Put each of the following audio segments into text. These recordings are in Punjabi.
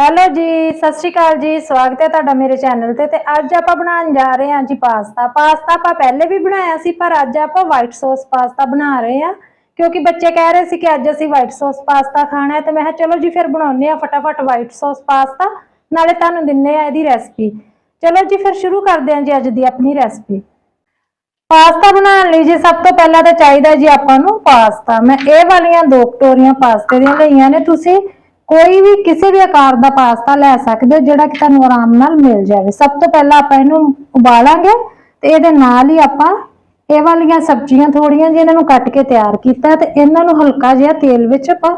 ਹੈਲੋ ਜੀ, ਸਤਿ ਸ਼੍ਰੀ ਅਕਾਲ ਜੀ, ਸਵਾਗਤ ਹੈ ਤੁਹਾਡਾ ਮੇਰੇ ਚੈਨਲ ਤੇ ਤੇ ਅੱਜ ਆਪਾਂ ਬਣਾਉਣ ਜਾ ਰਹੇ ਹਾਂ ਜੀ ਪਾਸਤਾ। ਪਾਸਤਾ ਆਪਾਂ ਪਹਿਲੇ ਵੀ ਬਣਾਇਆ ਸੀ, ਪਰ ਅੱਜ ਆਪਾਂ ਵਾਈਟ ਸੌਸ ਪਾਸਤਾ ਬਣਾ ਰਹੇ ਹਾਂ। ਕਿਉਂਕਿ ਬੱਚੇ ਕਹਿ ਰਹੇ ਸੀ ਕਿ ਅੱਜ ਅਸੀਂ ਵਾਈਟ ਸੌਸ ਪਾਸਤਾ ਖਾਣਾ ਹੈ, ਤੇ ਮੈਂ ਕਿਹਾ ਚਲੋ ਜੀ, ਫਿਰ ਬਣਾਉਂਦੇ ਆ ਫਟਾਫਟ ਵਾਈਟ ਸੌਸ ਪਾਸਤਾ। ਨਾਲੇ ਤੁਹਾਨੂੰ ਦਿੰਨੇ ਆ ਇਹਦੀ ਰੈਸਪੀ ਚਲੋ ਜੀ, ਫਿਰ ਸ਼ੁਰੂ ਕਰਦੇ ਹਾਂ ਜੀ ਅੱਜ ਦੀ ਆਪਣੀ ਰੈਸਪੀ ਪਾਸਤਾ ਬਣਾਉਣ ਲਈ ਜੀ ਸਭ ਤੋਂ ਪਹਿਲਾਂ ਤਾਂ ਚਾਹੀਦਾ ਜੀ ਆਪਾਂ ਨੂੰ ਪਾਸਤਾ। ਮੈਂ ਇਹ ਵਾਲੀਆਂ ਦੋ ਕਟੋਰੀਆਂ ਪਾਸਤੇ ਦੀਆਂ ਲਈਆਂ ਨੇ। ਤੁਸੀਂ ਕੋਈ ਵੀ ਕਿਸੇ ਵੀ ਆਕਾਰ ਦਾ ਪਾਸਤਾ ਲੈ ਸਕਦੇ ਹੋ, ਜਿਹੜਾ ਕਿ ਤੁਹਾਨੂੰ ਆਰਾਮ ਨਾਲ ਮਿਲ ਜਾਵੇ। ਸਭ ਤੋਂ ਪਹਿਲਾਂ ਆਪਾਂ ਇਹਨੂੰ ਉਬਾਲਾਂਗੇ ਤੇ ਇਹਦੇ ਨਾਲ ਹੀ ਆਪਾਂ ਇਹ ਵਾਲੀਆਂ ਸਬਜ਼ੀਆਂ ਥੋੜੀਆਂ ਜਿਹੀਆਂ ਨੂੰ ਕੱਟ ਕੇ ਤਿਆਰ ਕੀਤਾ ਤੇ ਇਹਨਾਂ ਨੂੰ ਹਲਕਾ ਜਿਹਾ ਤੇਲ ਵਿੱਚ ਆਪਾਂ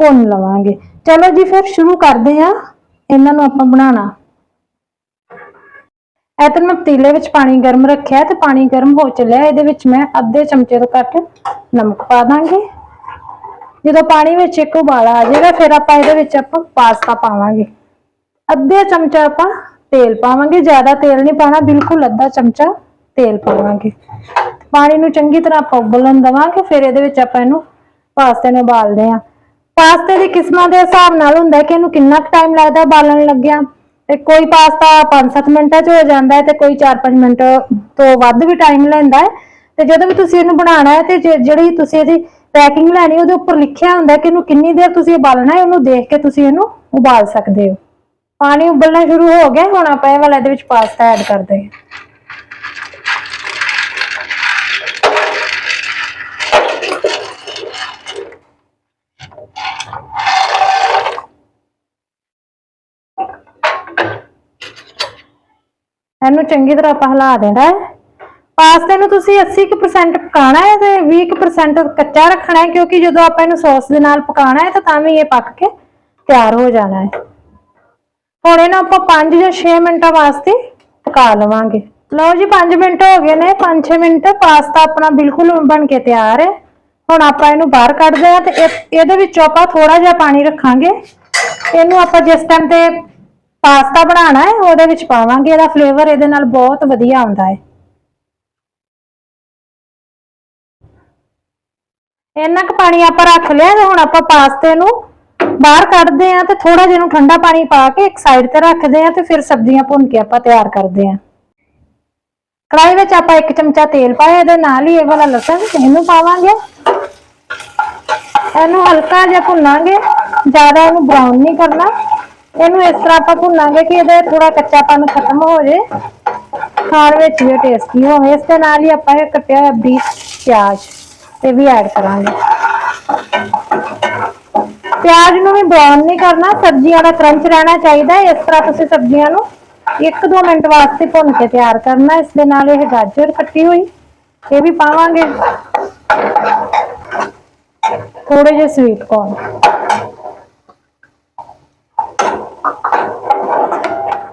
ਭੁੰਨ ਲਵਾਂਗੇ। ਚਲੋ ਜੀ, ਫਿਰ ਸ਼ੁਰੂ ਕਰਦੇ ਹਾਂ। ਇਹਨਾਂ ਨੂੰ ਆਪਾਂ ਬਣਾਉਣਾ। ਇਹ ਤਾਂ ਮੈਂ ਪਤੀਲੇ ਵਿੱਚ ਪਾਣੀ ਗਰਮ ਰੱਖਿਆ ਤੇ ਪਾਣੀ ਗਰਮ ਹੋ ਚੱਲਿਆ। ਇਹਦੇ ਵਿੱਚ ਮੈਂ ਅੱਧੇ ਚਮਚੇ ਤੋਂ ਘੱਟ ਨਮਕ ਪਾ ਦਾਂਗੇ। ਜਦੋਂ ਪਾਣੀ ਵਿੱਚ ਇੱਕ ਉਬਾਲਾ ਆ ਜਾਏਗਾ, ਫਿਰ ਆਪਾਂ ਇਹਦੇ ਵਿੱਚ ਆਪਾਂ ਪਾਸਤਾ ਪਾਵਾਂਗੇ। ਅੱਧੇ ਚਮਚਾ ਆਪਾਂ ਤੇਲ ਪਾਵਾਂਗੇ, ਜ਼ਿਆਦਾ ਤੇਲ ਨਹੀਂ ਪਾਣਾ, ਬਿਲਕੁਲ ਅੱਧਾ ਚਮਚਾ ਤੇਲ ਪਾਵਾਂਗੇ। ਪਾਣੀ ਨੂੰ ਚੰਗੀ ਤਰ੍ਹਾਂ ਆਪਾਂ ਉਬਲਣ ਦਵਾਂਗੇ, ਫਿਰ ਇਹਦੇ ਵਿੱਚ ਆਪਾਂ ਇਹਨੂੰ ਪਾਸਤੇ ਨੂੰ ਉਬਾਲਦੇ ਆਂ ਪਾਸਤੇ ਦੀ ਕਿਸਮਾਂ ਦੇ ਹਿਸਾਬ ਨਾਲ ਹੁੰਦਾ ਕਿ ਇਹਨੂੰ ਕਿੰਨਾ ਕੁ ਟਾਈਮ ਲੱਗਦਾ ਉਬਾਲਣ ਲੱਗਿਆ। ਤੇ ਕੋਈ ਪਾਸਤਾ 5-7 ਮਿੰਟਾਂ 'ਚ ਹੋ ਜਾਂਦਾ ਹੈ ਤੇ ਕੋਈ 4-5 ਮਿੰਟ ਤੋਂ ਵੱਧ ਵੀ ਟਾਈਮ ਲੈਂਦਾ ਹੈ। ਤੇ ਜਦੋਂ ਵੀ ਤੁਸੀਂ ਇਹਨੂੰ ਬਣਾਉਣਾ ਹੈ ਤੇ ਜਿਹੜੀ ਤੁਸੀਂ ਇਹਦੀ ਪੈਕਿੰਗ ਲੈਣੀ, ਉਹਦੇ ਉੱਪਰ ਲਿਖਿਆ ਹੁੰਦਾ ਕਿ ਇਹਨੂੰ ਕਿੰਨੀ ਦੇਰ ਤੁਸੀਂ ਉਬਾਲਣਾ ਹੈ, ਉਹਨੂੰ ਦੇਖ ਕੇ ਤੁਸੀਂ ਇਹਨੂੰ ਉਬਾਲ ਸਕਦੇ ਹੋ। ਪਾਣੀ ਉਬਲਣਾ ਸ਼ੁਰੂ ਹੋ ਗਿਆ, ਹੁਣ ਆਪਾਂ ਇਹ ਵਾਲਾ ਇਹਦੇ ਵਿੱਚ ਪਾਸਤਾ ਐਡ ਕਰਦੇ ਹਾਂ। ਇਹਨੂੰ ਚੰਗੀ ਤਰ੍ਹਾਂ ਆਪਾਂ ਹਿਲਾ ਦੇਣਾ ਹੈ। ਪਾਸਤੇ ਨੂੰ ਤੁਸੀਂ 80% ਪਕਾਣਾ ਹੈ ਤੇ 20% ਕੱਚਾ ਰੱਖਣਾ ਹੈ? ਕਿਉਂਕਿ ਜਦੋਂ ਆਪਾਂ ਇਹਨੂੰ ਸੌਸ ਦੇ ਨਾਲ ਪਕਾਣਾ ਹੈ, ਤਾਂ ਤਾਂ ਵੀ ਇਹ ਪੱਕ ਕੇ ਤਿਆਰ ਹੋ ਜਾਣਾ ਹੈ। ਹੁਣ ਇਹਨੂੰ ਆਪਾਂ 5 ਜਾਂ 6 ਮਿੰਟਾਂ ਵਾਸਤੇ ਪਕਾ ਲਵਾਂਗੇ। ਲਓ ਜੀ 5 ਮਿੰਟ ਹੋ ਗਏ ਨੇ। 5-6 ਮਿੰਟ ਪਾਸਤਾ ਆਪਣਾ ਬਿਲਕੁਲ ਬਣ ਕੇ ਤਿਆਰ ਹੈ। ਹੁਣ ਆਪਾਂ ਇਹਨੂੰ ਬਾਹਰ ਕੱਢਦੇ ਹਾਂ ਤੇ ਇਹ- ਇਹਦੇ ਵਿੱਚੋਂ ਆਪਾਂ ਥੋੜਾ ਜਿਹਾ ਪਾਣੀ ਰੱਖਾਂਗੇ। ਇਹਨੂੰ ਆਪਾਂ ਜਿਸ ਟਾਈਮ ਤੇ ਪਾਸਤਾ ਬਣਾਉਣਾ ਹੈ, ਉਹਦੇ ਵਿੱਚ ਪਾਵਾਂਗੇ। ਇਹਦਾ ਫਲੇਵਰ ਇਹਦੇ ਨਾਲ ਬਹੁਤ ਵਧੀਆ ਆਉਂਦਾ ਹੈ। ਇੰਨਾ ਕੁ ਪਾਣੀ ਆਪਾਂ ਰੱਖ ਲਿਆ ਤੇ ਹੁਣ ਆਪਾਂ ਪਾਸਤੇ ਨੂੰ ਬਾਹਰ ਕੱਢਦੇ ਆਂ ਤੇ ਥੋੜਾ ਜਿਹਾ ਨੂੰ ਠੰਡਾ ਪਾਣੀ ਪਾ ਕੇ ਇੱਕ ਸਾਈਡ ਤੇ ਰੱਖਦੇ ਆਂ ਤੇ ਫਿਰ ਸਬਜ਼ੀਆਂ ਭੁੰਨ ਕੇ ਆਪਾਂ ਤਿਆਰ ਕਰਦੇ ਆਂ ਕੜਾਈ ਵਿੱਚ ਆਪਾਂ ਇੱਕ ਚਮਚਾ ਤੇਲ ਪਾਇਆ, ਇਹਦੇ ਨਾਲ ਹੀ ਇਹ ਵਾਲਾ ਲਸਣ ਇਹਨੂੰ ਪਾਵਾਂਗੇ। ਇਹਨੂੰ ਹਲਕਾ ਜਿਹਾ ਭੁੰਨਾਂਗੇ, ਜ਼ਿਆਦਾ ਇਹਨੂੰ ਬਰਾਊਨ ਨਹੀਂ ਕਰਨਾ। ਇਹਨੂੰ ਇਸ ਤਰ੍ਹਾਂ ਆਪਾਂ ਭੁੰਨਾਂਗੇ ਕਿ ਇਹਦਾ ਥੋੜਾ ਕੱਚਾਪਨ ਖਤਮ ਹੋ ਜੇ, ਖਾਣ ਵਿੱਚ ਵੀ ਟੇਸਟੀ ਹੋਵੇ। ਇਸ ਦੇ ਨਾਲ ਹੀ ਆਪਾਂ ਇਹ ਕੱਟਿਆ ਹੋਇਆ ਬਰੀਕ ਪਿਆਜ਼। ਇਹ ਵੀ ਐਡ ਕਰਾਂਗੇ। ਪਿਆਜ਼ ਨੂੰ ਵੀ ਬਰਾਊਨ ਨਹੀਂ ਕਰਨਾ, ਸਬਜ਼ੀਆਂ ਦਾ ਕਰੰਚ ਰਹਿਣਾ ਚਾਹੀਦਾ ਇਸ ਤਰ੍ਹਾਂ ਤੁਸੀਂ ਸਬਜ਼ੀਆਂ ਨੂੰ 1-2 ਮਿੰਟ ਵਾਸਤੇ ਭੁੰਨ ਕੇ ਤਿਆਰ ਕਰਨਾ। ਇਸ ਦੇ ਨਾਲ ਇਹ ਗਾਜਰ ਕੱਟੀ ਹੋਈ, ਇਹ ਵੀ ਪਾਵਾਂਗੇ। ਥੋੜੇ ਜਿਹੇ ਸਵੀਟ ਕੋਰਨ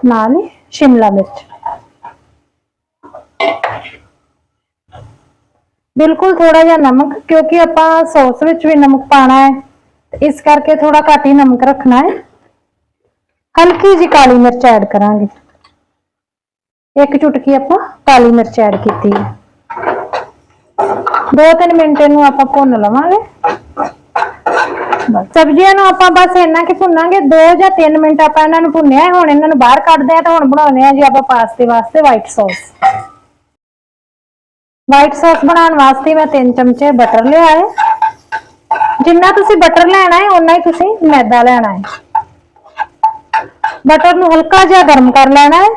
ਨਾਲ ਹੀ ਸ਼ਿਮਲਾ ਮਿਰਚ। ਬਿਲਕੁਲ ਥੋੜਾ ਜਿਹਾ ਨਮਕ, ਕਿਉਂਕਿ ਆਪਾਂ ਸੌਸ ਵਿੱਚ ਵੀ ਨਮਕ ਪਾਣਾ ਹੈ। ਤੇ ਇਸ ਕਰਕੇ ਥੋੜਾ ਘੱਟ ਹੀ ਨਮਕ ਰੱਖਣਾ ਹੈ। ਹਲਕੀ ਜੀ ਕਾਲੀ ਮਿਰਚ ਐਡ ਕਰਾਂਗੇ। ਇੱਕ ਚੁਟਕੀ ਆਪਾਂ ਕਾਲੀ ਮਿਰਚ ਐਡ ਕੀਤੀ ਹੈ। ਦੋ ਤਿੰਨ ਮਿੰਟ ਇਹਨੂੰ ਆਪਾਂ ਭੁੰਨ ਲਵਾਂਗੇ। ਸਬਜ਼ੀਆਂ ਨੂੰ ਆਪਾਂ ਬਸ ਇੰਨਾ ਕਿ ਭੁੰਨਾਂਗੇ 2 ਜਾਂ 3 ਮਿੰਟ ਆਪਾਂ ਇਹਨਾਂ ਨੂੰ ਭੁੰਨਿਆ ਹੈ। ਹੁਣ ਇਹਨਾਂ ਨੂੰ ਬਾਹਰ ਕੱਢਦੇ ਆ ਤਾਂ ਹੁਣ ਬਣਾਉਣੇ ਆ ਜੀ ਆਪਾਂ ਪਾਸਤੇ ਵਾਸਤੇ ਵਾਈਟ ਸੌਸ ਵਾਈਟ ਸੌਸ ਬਣਾਉਣ ਵਾਸਤੇ ਮੈਂ 3 ਚਮਚੇ ਬਟਰ ਲਿਆ ਹੈ। ਜਿੰਨਾ ਤੁਸੀਂ ਬਟਰ ਲੈਣਾ ਹੈ ਉਨਾ ਹੀ ਤੁਸੀਂ ਮੈਦਾ ਲੈਣਾ ਹੈ। ਬਟਰ ਨੂੰ ਹਲਕਾ ਜਿਹਾ ਗਰਮ ਕਰ ਲੈਣਾ ਹੈ।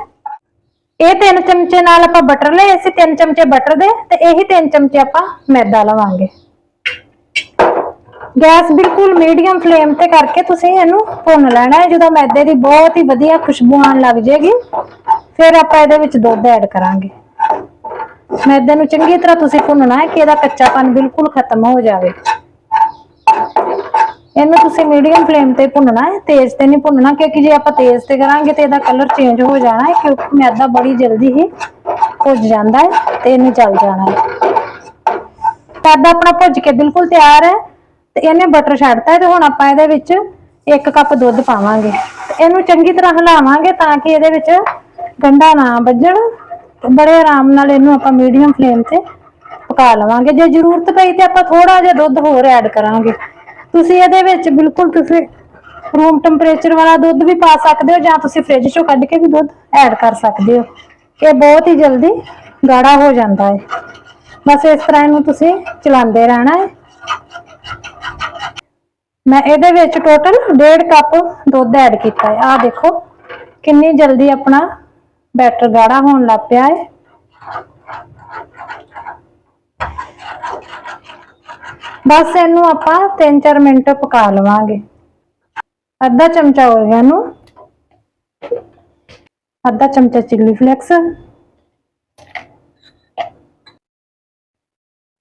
ਇਹ 3 ਚਮਚੇ ਨਾਲ ਆਪਾਂ ਬਟਰ ਲਏ ਸੀ 3 ਚਮਚੇ ਬਟਰ ਦੇ ਤੇ ਇਹੀ 3 ਚਮਚੇ ਆਪਾਂ ਮੈਦਾ ਲਵਾਂਗੇ। ਗੈਸ ਬਿਲਕੁਲ ਮੀਡੀਅਮ ਫਲੇਮ ਤੇ ਕਰਕੇ ਤੁਸੀਂ ਇਹਨੂੰ ਭੁੰਨ ਲੈਣਾ ਹੈ, ਜਦੋਂ ਮੈਦੇ ਦੀ ਬਹੁਤ ਹੀ ਵਧੀਆ ਖੁਸ਼ਬੂ ਆਉਣ ਲੱਗ ਜਾਏਗੀ, ਫਿਰ ਆਪਾਂ ਇਹਦੇ ਵਿੱਚ ਦੁੱਧ ਐਡ ਕਰਾਂਗੇ। ਮੈਦੇ ਨੂੰ ਚੰਗੀ ਤਰ੍ਹਾਂ ਤੁਸੀਂ ਭੁੰਨਣਾ ਹੈ ਕਿ ਇਹਦਾ ਕੱਚਾਪਨ ਬਿਲਕੁਲ ਖਤਮ ਹੋ ਜਾਵੇ। ਇਹਨੂੰ ਤੁਸੀਂ ਮੀਡੀਅਮ ਫਲੇਮ ਤੇ ਭੁੰਨਣਾ ਹੈ, ਤੇਜ਼ ਤੇ ਨਹੀਂ ਭੁੰਨਣਾ, ਕਿਉਂਕਿ ਜੇ ਆਪਾਂ ਤੇਜ਼ ਤੇ ਕਰਾਂਗੇ ਤੇ ਇਹਦਾ ਕਲਰ ਚੇਂਜ ਹੋ ਜਾਣਾ ਹੈ, ਕਿਉਂਕਿ ਮੈਦਾ ਬੜੀ ਜਲਦੀ ਹੀ ਭੁੱਜ ਜਾਂਦਾ ਹੈ ਤੇ ਇਹਨੇ ਜਲ ਜਾਣਾ ਹੈ। ਮੈਦਾ ਆਪਣਾ ਭੁੱਜ ਕੇ ਬਿਲਕੁਲ ਤਿਆਰ ਹੈ ਤੇ ਇਹਨੇ ਬਟਰ ਛੱਡਤਾ ਹੈ ਤੇ ਹੁਣ ਆਪਾਂ ਇਹਦੇ ਵਿੱਚ ਇੱਕ ਕੱਪ ਦੁੱਧ ਪਾਵਾਂਗੇ। ਇਹਨੂੰ ਚੰਗੀ ਤਰ੍ਹਾਂ ਹਿਲਾਵਾਂਗੇ ਤਾਂ ਕਿ ਇਹਦੇ ਵਿੱਚ ਗੰਢਾ ਨਾ ਵੱਜਣ। ਤੇ ਬੜੇ ਆਰਾਮ ਨਾਲ ਇਹਨੂੰ ਆਪਾਂ ਮੀਡੀਅਮ ਫਲੇਮ ਤੇ ਪਕਾ ਲਵਾਂਗੇ। ਜੇ ਜ਼ਰੂਰਤ ਪਈ ਤੇ ਆਪਾਂ ਥੋੜਾ ਜਿਹਾ ਦੁੱਧ ਹੋਰ ਐਡ ਕਰਾਂਗੇ। ਤੁਸੀਂ ਇਹਦੇ ਵਿੱਚ ਬਿਲਕੁਲ ਤੁਸੀਂ ਰੂਮ ਟੈਂਪਰੇਚਰ ਵਾਲਾ ਦੁੱਧ ਵੀ ਪਾ ਸਕਦੇ ਹੋ ਜਾਂ ਤੁਸੀਂ ਫ੍ਰਿਜ ਚੋਂ ਕੱਢ ਕੇ ਵੀ ਦੁੱਧ ਐਡ ਕਰ ਸਕਦੇ ਹੋ। ਇਹ ਬਹੁਤ ਹੀ ਜਲਦੀ ਗਾੜਾ ਹੋ ਜਾਂਦਾ ਹੈ। ਬਸ ਇਸ ਤਰ੍ਹਾਂ ਇਹਨੂੰ ਤੁਸੀਂ ਚਲਾਉਂਦੇ ਰਹਿਣਾ ਹੈ। ਮੈਂ ਇਹਦੇ ਵਿੱਚ ਟੋਟਲ 1.5 ਕੱਪ ਦੁੱਧ ਐਡ ਕੀਤਾ ਹੈ। ਆਹ ਦੇਖੋ ਕਿੰਨੀ ਜਲਦੀ ਆਪਣਾ ਬੈਟਰ ਗਾੜਾ ਹੋਣ ਲੱਗ ਪਿਆ ਹੈ ਬਸ ਇਹਨੂੰ ਆਪਾਂ 3-4 ਮਿੰਟ ਪਕਾ ਲਵਾਂਗੇ। ਅੱਧਾ ਚਮਚਾ ਹੋ ਗਿਆ ਓਰੀਗਾਨੋ ਅੱਧਾ ਚਮਚਾ ਚਿੱਲੀ ਫਲੇਕਸ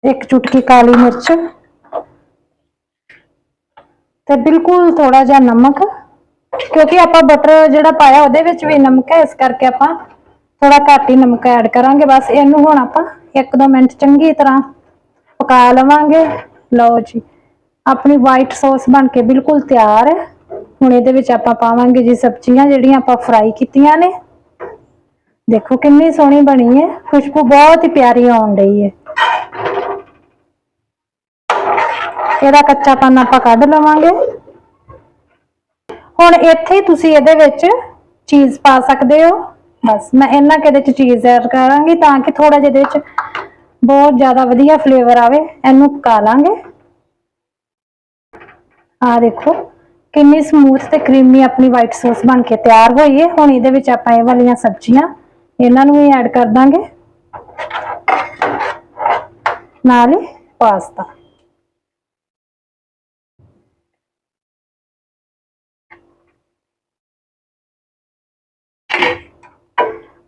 ਇੱਕ ਚੁਟਕੀ ਕਾਲੀ ਮਿਰਚ। ਤੇ ਬਿਲਕੁਲ ਥੋੜਾ ਜਿਹਾ ਨਮਕ। ਕਿਉਂਕਿ ਆਪਾਂ ਬਟਰ ਜਿਹੜਾ ਪਾਇਆ ਉਹਦੇ ਵਿੱਚ ਵੀ ਨਮਕ ਹੈ, ਇਸ ਕਰਕੇ ਆਪਾਂ ਥੋੜਾ ਘੱਟ ਹੀ ਨਮਕ ਐਡ ਕਰਾਂਗੇ। ਬਸ ਇਹਨੂੰ ਹੁਣ ਆਪਾਂ 1-2 ਮਿੰਟ ਚੰਗੀ ਤਰ੍ਹਾਂ ਪਕਾ ਲਵਾਂਗੇ। ਲਓ ਜੀ, ਆਪਣੀ ਵਾਈਟ ਸੌਸ ਬਣ ਕੇ ਬਿਲਕੁਲ ਤਿਆਰ ਹੈ। ਹੁਣ ਇਹਦੇ ਵਿੱਚ ਆਪਾਂ ਪਾਵਾਂਗੇ ਜੀ ਸਬਜ਼ੀਆਂ ਜਿਹੜੀਆਂ ਆਪਾਂ ਫਰਾਈ ਕੀਤੀਆਂ ਨੇ। ਦੇਖੋ ਕਿੰਨੀ ਸੋਹਣੀ ਬਣੀ ਹੈ, ਖੁਸ਼ਬੂ ਬਹੁਤ ਹੀ ਪਿਆਰੀ ਆਉਣ ਰਹੀ ਹੈ। ਇਹਦਾ ਕੱਚਾਪਨ ਆਪਾਂ ਕੱਢ ਲਵਾਂਗੇ। ਹੁਣ ਇੱਥੇ ਹੀ ਤੁਸੀਂ ਇਹਦੇ ਵਿੱਚ ਚੀਜ਼ ਪਾ ਸਕਦੇ ਹੋ। ਬਸ, ਮੈਂ ਇਹਨਾਂ ਕਿ ਇਹਦੇ ਚ ਚੀਜ਼ ਐਡ ਕਰਾਂਗੀ ਤਾਂ ਕਿ ਥੋੜਾ ਜਿਹਾ ਇਹਦੇ ਵਿੱਚ ਬਹੁਤ ਜ਼ਿਆਦਾ ਵਧੀਆ ਫਲੇਵਰ ਆਵੇ। ਇਹਨੂੰ ਪਕਾ ਲਾਂਗੇ। ਆ ਦੇਖੋ, ਕਿੰਨੀ ਸਮੂਥ ਤੇ ਕਰੀਮੀ ਆਪਣੀ ਵਾਈਟ ਸੌਸ ਬਣ ਕੇ ਤਿਆਰ ਹੋਈ ਹੈ ਹੁਣ ਇਹਦੇ ਵਿੱਚ ਆਪਾਂ ਇਹ ਵਾਲੀਆਂ ਸਬਜ਼ੀਆਂ, ਇਹਨਾਂ ਨੂੰ ਵੀ ਐਡ ਕਰ ਦਾਂਗੇ। ਨਾਲ ਹੀ ਪਾਸਤਾ।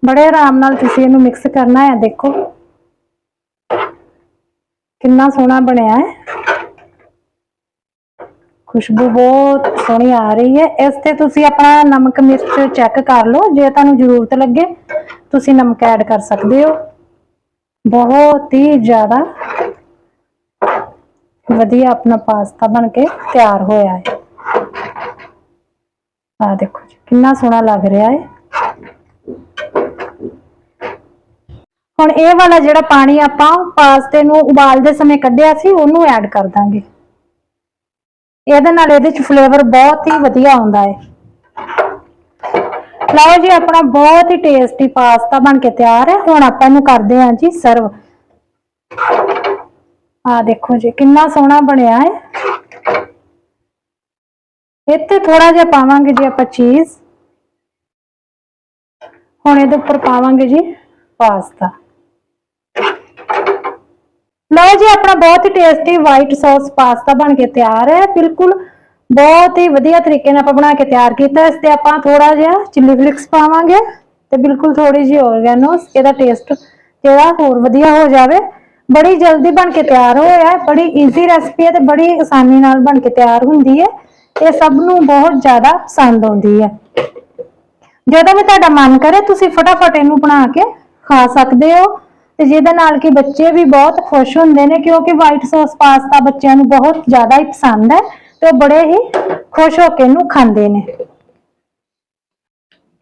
ਬੜੇ ਆਰਾਮ ਨਾਲ ਤੁਸੀਂ ਇਹਨੂੰ ਮਿਕਸ ਕਰਨਾ ਹੈ, ਦੇਖੋ। ਕਿੰਨਾ ਸੋਹਣਾ ਬਣਿਆ ਹੈ। ਖੁਸ਼ਬੂ ਬਹੁਤ ਸੋਹਣੀ ਆ ਰਹੀ ਹੈ। ਇਸ ਤੇ ਤੁਸੀਂ ਆਪਣਾ ਨਮਕ ਮਿਰਚ ਚੈੱਕ ਕਰ ਲਓ, ਜੇ ਤੁਹਾਨੂੰ ਜ਼ਰੂਰਤ ਲੱਗੇ, ਤੁਸੀਂ ਨਮਕ ਐਡ ਕਰ ਸਕਦੇ ਹੋ। ਬਹੁਤ ਹੀ ਜ਼ਿਆਦਾ ਵਧੀਆ ਆਪਣਾ ਪਾਸਤਾ ਬਣ ਕੇ ਤਿਆਰ ਹੋਇਆ ਹੈ। ਆ ਦੇਖੋ ਜੀ, ਕਿੰਨਾ ਸੋਹਣਾ ਲੱਗ ਰਿਹਾ ਹੈ। ਹੁਣ ਇਹ ਵਾਲਾ ਜਿਹੜਾ ਪਾਣੀ ਆਪਾਂ ਪਾਸਤੇ ਨੂੰ ਉਬਾਲਦੇ ਸਮੇਂ ਕੱਢਿਆ ਸੀ, ਉਹਨੂੰ ਐਡ ਕਰ ਦਾਂਗੇ। ਇਹਦੇ ਨਾਲ ਇਹਦੇ ਚ ਫਲੇਵਰ ਬਹੁਤ ਹੀ ਵਧੀਆ ਆਉਂਦਾ ਹੈ ਲਓ ਜੀ, ਆਪਣਾ ਬਹੁਤ ਹੀ ਟੇਸਟੀ ਪਾਸਤਾ ਬਣ ਕੇ ਤਿਆਰ ਹੈ। ਹੁਣ ਆਪਾਂ ਇਹਨੂੰ ਕਰਦੇ ਹਾਂ ਜੀ ਸਰਵ ਆ ਦੇਖੋ ਜੀ, ਕਿੰਨਾ ਸੋਹਣਾ ਬਣਿਆ ਹੈ ਇੱਥੇ ਥੋੜਾ ਜਿਹਾ ਪਾਵਾਂਗੇ ਜੀ ਆਪਾਂ ਚੀਜ਼ ਹੁਣ ਇਹਦੇ ਉੱਪਰ ਪਾਵਾਂਗੇ ਜੀ ਪਾਸਤਾ। ਲਓ ਜੀ, ਆਪਣਾ ਬਹੁਤ ਹੀ ਟੇਸਟੀ ਵਾਈਟ ਸੌਸ ਪਾਸਤਾ ਬਣ ਕੇ ਤਿਆਰ ਹੈ। ਬਿਲਕੁਲ ਬਹੁਤ ਹੀ ਵਧੀਆ ਤਰੀਕੇ ਨਾਲ ਆਪਾਂ ਬਣਾ ਕੇ ਤਿਆਰ ਕੀਤਾ ਇਸ ਤੇ ਆਪਾਂ ਥੋੜਾ ਜਿਹਾ ਚਿੱਲੀ ਫਲਿਕਸ ਪਾਵਾਂਗੇ ਤੇ ਬਿਲਕੁਲ ਥੋੜੀ ਜਿਹੀ ਓਰਗੈਨੋ ਇਹਦਾ ਟੇਸਟ ਜਿਹੜਾ ਹੋਰ ਵਧੀਆ ਹੋ ਜਾਵੇ। ਬੜੀ ਜਲਦੀ ਬਣ ਕੇ ਤਿਆਰ ਹੋਇਆ ਬੜੀ ਈਜ਼ੀ ਰੈਸਪੀ ਹੈ ਤੇ ਬੜੀ ਆਸਾਨੀ ਨਾਲ ਬਣ ਕੇ ਤਿਆਰ ਹੁੰਦੀ ਹੈ। ਇਹ ਸਭ ਨੂੰ ਬਹੁਤ ਜ਼ਿਆਦਾ ਪਸੰਦ ਆਉਂਦੀ ਹੈ। ਜਦੋਂ ਵੀ ਤੁਹਾਡਾ ਮਨ ਕਰੇ, ਤੁਸੀਂ ਫਟਾਫਟ ਇਹਨੂੰ ਬਣਾ ਕੇ ਖਾ ਸਕਦੇ ਹੋ। ਤੇ ਜਿਹਦੇ ਨਾਲ ਕਿ ਬੱਚੇ ਵੀ ਬਹੁਤ ਖੁਸ਼ ਹੁੰਦੇ ਨੇ, ਕਿਉਂਕਿ ਵਾਈਟ ਸੌਸ ਪਾਸਤਾ ਬੱਚਿਆਂ ਨੂੰ ਬਹੁਤ ਜ਼ਿਆਦਾ ਹੀ ਪਸੰਦ ਹੈ ਤੇ ਉਹ ਬੜੇ ਹੀ ਖੁਸ਼ ਹੋ ਕੇ ਇਹਨੂੰ ਖਾਂਦੇ ਨੇ।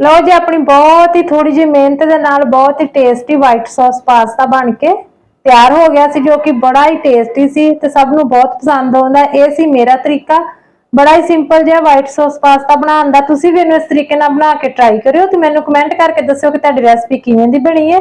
ਲਓ ਜੀ, ਆਪਣੀ ਬਹੁਤ ਹੀ ਥੋੜੀ ਜਿਹੀ ਮਿਹਨਤ ਦੇ ਨਾਲ ਬਹੁਤ ਹੀ ਟੇਸਟੀ ਵਾਈਟ ਸੌਸ ਪਾਸਤਾ ਬਣ ਕੇ ਤਿਆਰ ਹੋ ਗਿਆ ਸੀ, ਜੋ ਕਿ ਬੜਾ ਹੀ ਟੇਸਟੀ ਸੀ ਤੇ ਸਭ ਨੂੰ ਬਹੁਤ ਪਸੰਦ ਆਉਂਦਾ ਇਹ ਸੀ ਮੇਰਾ ਤਰੀਕਾ। ਬੜਾ ਹੀ ਸਿੰਪਲ ਜਿਹਾ ਵਾਈਟ ਸੌਸ ਪਾਸਤਾ ਬਣਾਉਣ ਦਾ। ਤੁਸੀਂ ਵੀ ਇਹਨੂੰ ਇਸ ਤਰੀਕੇ ਨਾਲ ਬਣਾ ਕੇ ਟਰਾਈ ਕਰਿਓ ਤੇ ਮੈਨੂੰ ਕਮੈਂਟ ਕਰਕੇ ਦੱਸਿਓ ਕਿ ਤੁਹਾਡੀ ਰੈਸਪੀ ਕਿਵੇਂ ਦੀ ਬਣੀ ਹੈ।